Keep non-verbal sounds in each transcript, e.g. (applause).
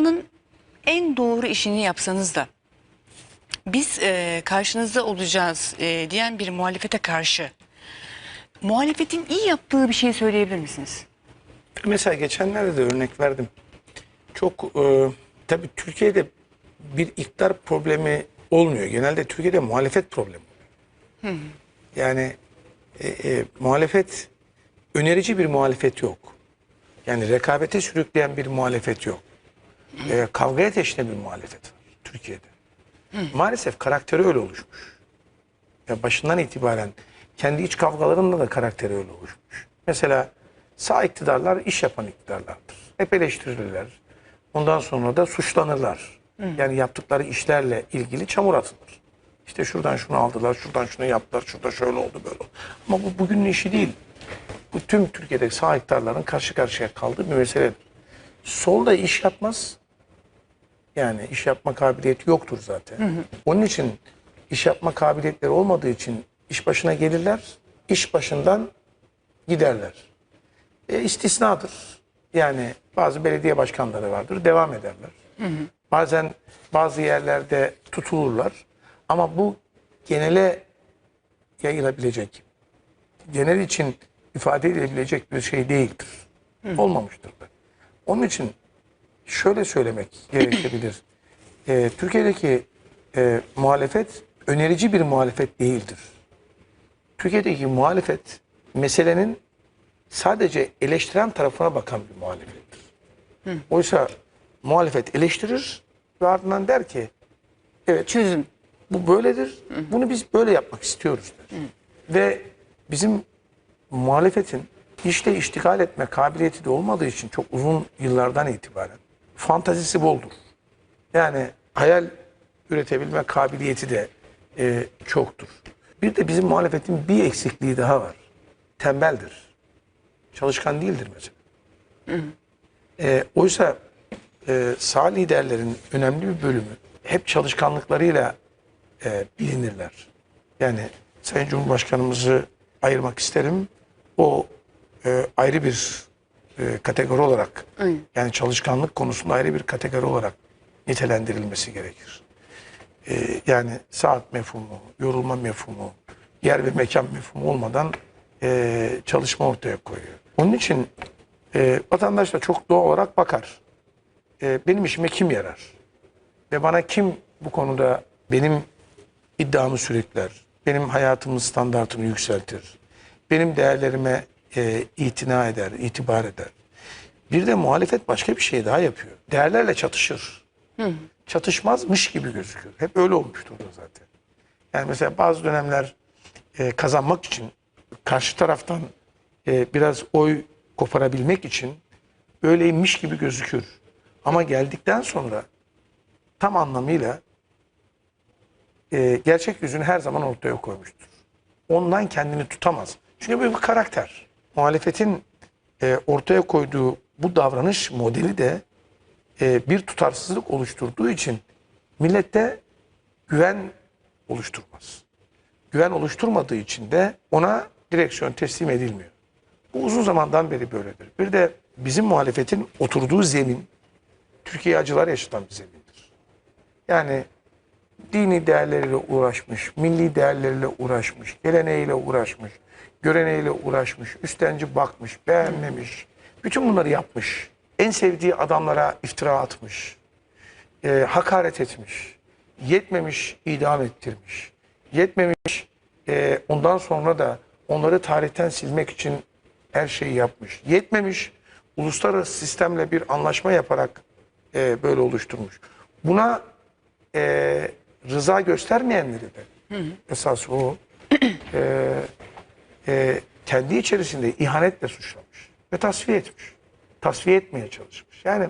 dünyanın en doğru işini yapsanız da biz e, karşınızda olacağız e, diyen bir muhalefete karşı muhalefetin iyi yaptığı bir şey söyleyebilir misiniz? Mesela geçenlerde de örnek verdim. Çok e, tabii Türkiye'de bir iktidar problemi olmuyor. Genelde Türkiye'de muhalefet problemi oluyor. Yani e, e, muhalefet önerici bir muhalefet yok. Yani rekabete sürükleyen bir muhalefet yok. E, kavgaya teşne bir muhalefet var Türkiye'de. Maalesef karakteri öyle oluşmuş. Ya başından itibaren kendi iç kavgalarında da karakteri öyle oluşmuş. Mesela sağ iktidarlar iş yapan iktidarlardır. Hep eleştirilirler. Ondan sonra da suçlanırlar. Yani yaptıkları işlerle ilgili çamur atılır. İşte şuradan şunu aldılar, şuradan şunu yaptılar, şurada şöyle oldu böyle oldu. Ama bu bugünün işi değil. Bu tüm Türkiye'deki sağ iktidarların karşı karşıya kaldığı bir meseledir. Solda iş yapmaz. Yani iş yapma kabiliyeti yoktur zaten. Onun için iş yapma kabiliyetleri olmadığı için iş başına gelirler, iş başından giderler. E, istisnadır. Yani bazı belediye başkanları vardır, devam ederler. Bazen bazı yerlerde tutulurlar. Ama bu genele yayılabilecek, genel için ifade edilebilecek bir şey değildir. Olmamıştır da. Onun için şöyle söylemek (clears throat) gerekebilir. Ee, Türkiye'deki e, muhalefet önerici bir muhalefet değildir. Türkiye'deki muhalefet meselenin sadece eleştiren tarafına bakan bir muhalefettir. Oysa muhalefet eleştirir ve ardından der ki evet Çözüm. bu böyledir. Bunu biz böyle yapmak istiyoruz. der. Ve bizim muhalefetin işle iştigal etme kabiliyeti de olmadığı için çok uzun yıllardan itibaren fantazisi boldur. Yani hayal üretebilme kabiliyeti de e, çoktur. Bir de bizim muhalefetin bir eksikliği daha var. Tembeldir. Çalışkan değildir mesela. E, oysa e, sağ liderlerin önemli bir bölümü hep çalışkanlıklarıyla e, bilinirler. Yani Sayın Cumhurbaşkanımızı ayırmak isterim. O e, ayrı bir e, kategori olarak Aynen. yani çalışkanlık konusunda ayrı bir kategori olarak nitelendirilmesi gerekir. E, yani saat mefhumu, yorulma mefhumu, yer ve mekan mefhumu olmadan e, çalışma ortaya koyuyor. Onun için e, vatandaş da çok doğal olarak bakar. E, benim işime kim yarar? Ve bana kim bu konuda benim iddiamı sürükler, benim hayatımın standartını yükseltir, benim değerlerime e, itina eder, itibar eder. Bir de muhalefet başka bir şey daha yapıyor. Değerlerle çatışır. Çatışmazmış gibi gözüküyor. Hep öyle olmuştur da zaten. Yani mesela bazı dönemler e, kazanmak için karşı taraftan e, biraz oy koparabilmek için öyleymiş gibi gözükür. Ama geldikten sonra tam anlamıyla e, gerçek yüzünü her zaman ortaya koymuştur. Ondan kendini tutamaz. Çünkü bu bir karakter. Muhalefetin e, ortaya koyduğu bu davranış modeli de e, bir tutarsızlık oluşturduğu için millette güven oluşturmaz. Güven oluşturmadığı için de ona direksiyon teslim edilmiyor. Bu uzun zamandan beri böyledir. Bir de bizim muhalefetin oturduğu zemin Türkiye acılar yaşatan bir zemindir. Yani dini değerleriyle uğraşmış, milli değerleriyle uğraşmış, geleneğiyle uğraşmış, göreneğiyle uğraşmış, üstenci bakmış, beğenmemiş. Bütün bunları yapmış. En sevdiği adamlara iftira atmış. e, hakaret etmiş. Yetmemiş, idam ettirmiş. Yetmemiş, e, ondan sonra da onları tarihten silmek için her şeyi yapmış. Yetmemiş, uluslararası sistemle bir anlaşma yaparak e, böyle oluşturmuş. Buna e, rıza göstermeyenleri de esas o (clears throat) e, e, kendi içerisinde ihanetle suçlamış ve tasfiye etmiş. Tasfiye etmeye çalışmış. Yani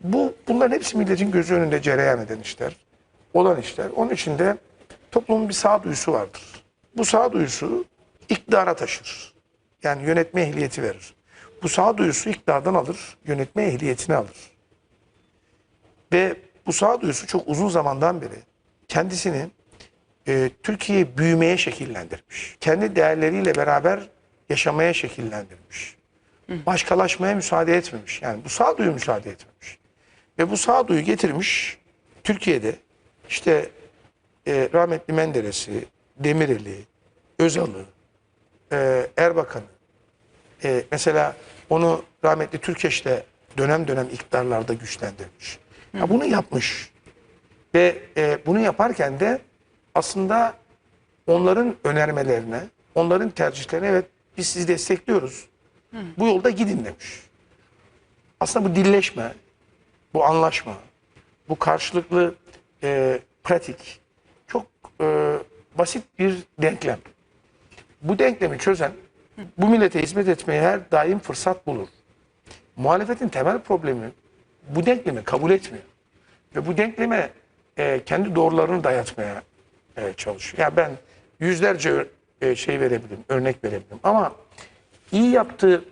bu bunların hepsi milletin gözü önünde cereyan eden işler, olan işler. Onun için de toplumun bir sağduyusu vardır. Bu sağduyusu iktidara taşır. Yani yönetme ehliyeti verir. Bu sağduyusu iktidardan alır, yönetme ehliyetini alır. Ve bu sağduyusu çok uzun zamandan beri kendisini e, Türkiye'yi büyümeye şekillendirmiş. Kendi değerleriyle beraber yaşamaya şekillendirmiş. Başkalaşmaya müsaade etmemiş. Yani bu sağduyu müsaade etmemiş. Ve bu sağduyu getirmiş Türkiye'de işte e, rahmetli Menderes'i, Demirel'i, Özal'ı, e, Erbakan'ı, e, mesela onu rahmetli Türkeş'le dönem dönem iktidarlarda güçlendirmiş. Ya bunu yapmış. Ve e, bunu yaparken de aslında onların önermelerine, onların tercihlerine evet biz sizi destekliyoruz. Bu yolda gidin demiş. Aslında bu dilleşme, bu anlaşma, bu karşılıklı e, pratik çok e, basit bir denklem. Bu denklemi çözen bu millete hizmet etmeye her daim fırsat bulur. Muhalefetin temel problemi bu denklemi kabul etmiyor. Ve bu denkleme e, kendi doğrularını dayatmaya e, çalışıyor. Yani ben yüzlerce e, şey verebilirim, örnek verebilirim. Ama iyi yaptığı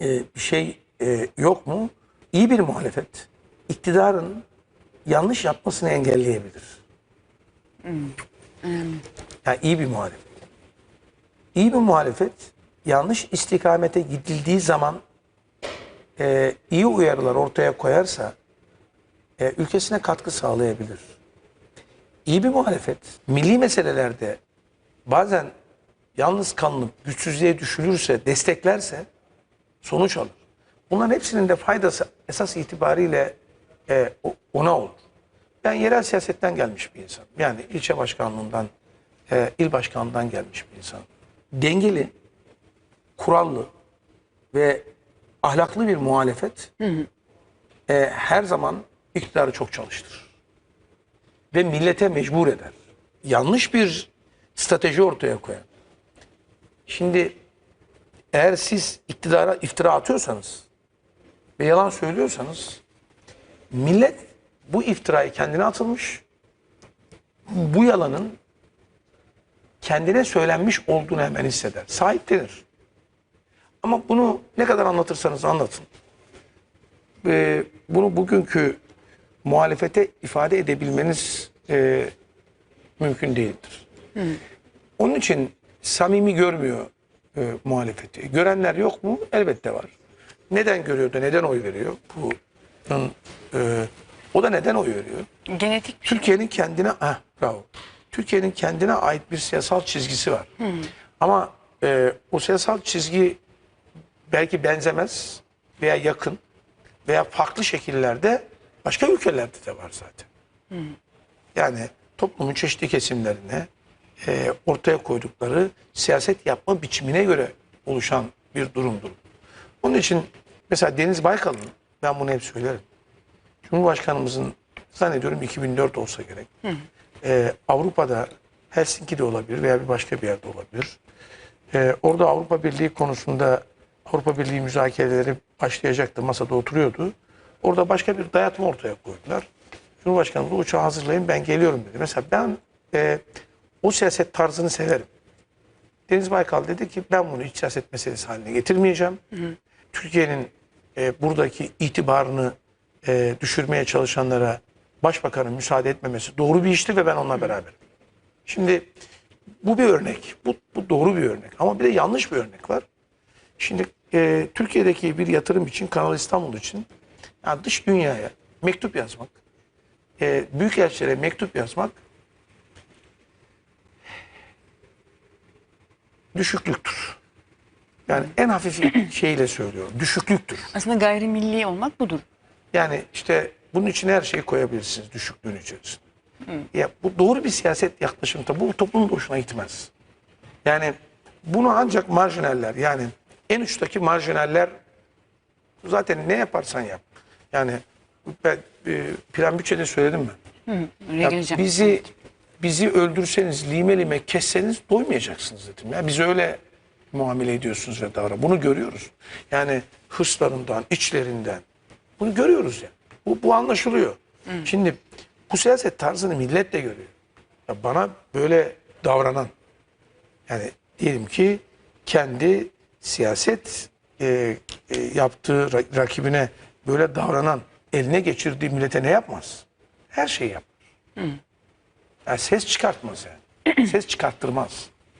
e, bir şey e, yok mu? İyi bir muhalefet iktidarın yanlış yapmasını engelleyebilir. Yani iyi bir muhalefet. İyi bir muhalefet yanlış istikamete gidildiği zaman e, iyi uyarılar ortaya koyarsa e, ülkesine katkı sağlayabilir. İyi bir muhalefet milli meselelerde bazen yalnız kalınıp güçsüzlüğe düşülürse, desteklerse sonuç alır. Bunların hepsinin de faydası esas itibariyle e, ona olur. Ben yerel siyasetten gelmiş bir insanım. Yani ilçe başkanlığından, e, il başkanlığından gelmiş bir insanım. Dengeli, kurallı ve ahlaklı bir muhalefet e, her zaman iktidarı çok çalıştırır. Ve millete mecbur eder. Yanlış bir strateji ortaya koyar. Şimdi eğer siz iktidara iftira atıyorsanız ve yalan söylüyorsanız millet bu iftirayı kendine atılmış, bu yalanın kendine söylenmiş olduğunu hemen hisseder. Sahiplenir. Ama bunu ne kadar anlatırsanız anlatın. Ee, bunu bugünkü muhalefete ifade edebilmeniz e, mümkün değildir. Onun için samimi görmüyor e, muhalefeti. Görenler yok mu? Elbette var. Neden görüyor da neden oy veriyor? Bunun, e, o da neden oy veriyor? Genetik şey. Türkiye'nin kendine ah, bravo. Türkiye'nin kendine ait bir siyasal çizgisi var. Ama e, o siyasal çizgi belki benzemez veya yakın veya farklı şekillerde başka ülkelerde de var zaten. Yani toplumun çeşitli kesimlerine e, ortaya koydukları siyaset yapma biçimine göre oluşan bir durumdur. Onun için mesela Deniz Baykal'ın ben bunu hep söylerim. Cumhurbaşkanımızın zannediyorum 2004 olsa gerek. Ee, Avrupa'da Helsinki'de olabilir veya bir başka bir yerde olabilir. Ee, orada Avrupa Birliği konusunda Avrupa Birliği müzakereleri başlayacaktı. Masada oturuyordu. Orada başka bir dayatma ortaya koydular. Cumhurbaşkanımız da uçağı hazırlayın ben geliyorum dedi. Mesela ben e, o siyaset tarzını severim. Deniz Baykal dedi ki ben bunu iç siyaset meselesi haline getirmeyeceğim. Türkiye'nin e, buradaki itibarını e, düşürmeye çalışanlara başbakanın müsaade etmemesi doğru bir işti ve ben onunla beraberim. Şimdi bu bir örnek. Bu, bu doğru bir örnek. Ama bir de yanlış bir örnek var. Şimdi e, Türkiye'deki bir yatırım için, Kanal İstanbul için yani dış dünyaya mektup yazmak, e, büyükelçilere mektup yazmak düşüklüktür. Yani en hafif (clears throat) şeyle söylüyorum. Düşüklüktür. Aslında gayrimilli olmak budur. Yani işte bunun için her şeyi koyabilirsiniz düşüklüğün içerisinde. Ya bu doğru bir siyaset yaklaşım tabii bu toplumun hoşuna gitmez. Yani bunu ancak marjinaller yani en uçtaki marjinaller zaten ne yaparsan yap. Yani ben e, plan bütçede söyledim mi? Oraya Ya geleceğim. bizi bizi öldürseniz, lime lime kesseniz doymayacaksınız dedim. Ya bizi öyle muamele ediyorsunuz ve davran. Bunu görüyoruz. Yani hırslarından, içlerinden. Bunu görüyoruz ya. Bu, bu anlaşılıyor. Şimdi bu siyaset tarzını millet de görüyor. Ya bana böyle davranan yani diyelim ki kendi siyaset e, e, yaptığı ra- rakibine böyle davranan eline geçirdiği millete ne yapmaz? Her şeyi yapar. Yani ses çıkartmaz yani. (clears throat) ses çıkarttırmaz.